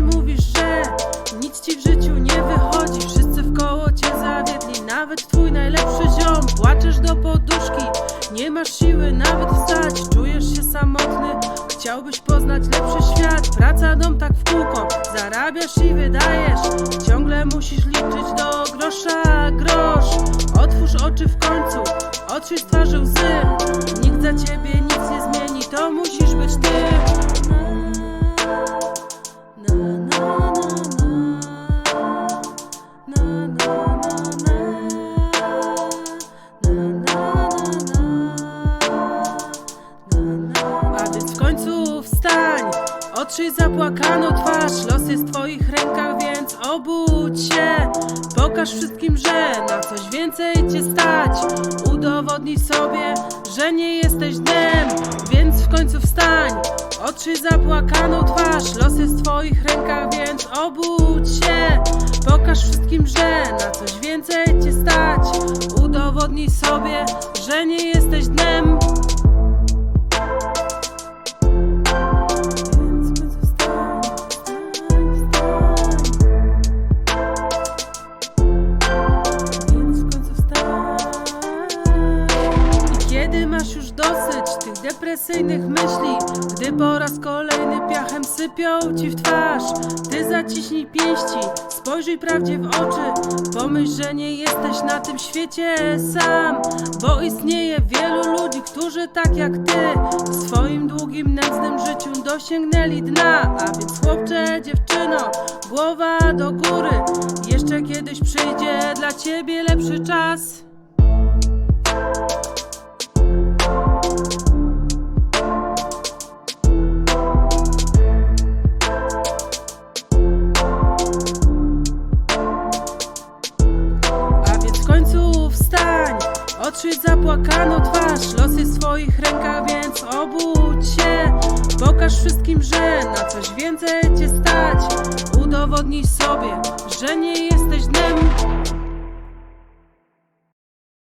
mówisz, że nic ci w życiu nie wychodzi. Wszyscy w koło cię zawiedli, nawet twój najlepszy ziom. Płaczesz do poduszki, nie masz siły nawet wstać. Czujesz się samotny, chciałbyś poznać lepszy świat. Praca, dom tak w kółko, zarabiasz i wydajesz. Ciągle musisz liczyć do grosza grosz. Otwórz oczy w końcu, otrzyj twarzy łzy otrzyj zapłakaną twarz. Los jest w twoich rękach, więc obudź się. Pokaż wszystkim, że na coś więcej cię stać. Udowodnij sobie, że nie jesteś dnem Więc w końcu wstań, otrzyj zapłakaną twarz. Los jest w twoich rękach, więc obudź się. Pokaż wszystkim, że na coś więcej cię stać. Udowodnij sobie, że nie jesteś dnem masz już dosyć tych depresyjnych myśli, gdy po raz kolejny piachem sypią ci w twarz, ty zaciśnij pięści, spojrzyj prawdzie w oczy, pomyśl, że nie jesteś na tym świecie sam, bo istnieje wielu ludzi, którzy tak jak ty w swoim długim, nędznym życiu dosięgnęli dna, a więc chłopcze, dziewczyno, głowa do góry, jeszcze kiedyś przyjdzie dla ciebie lepszy czas. Otrzyj zapłakaną twarz. Los jest w twoich rękach, więc obudź się. Pokaż wszystkim, że na coś więcej cię stać. Udowodnij sobie,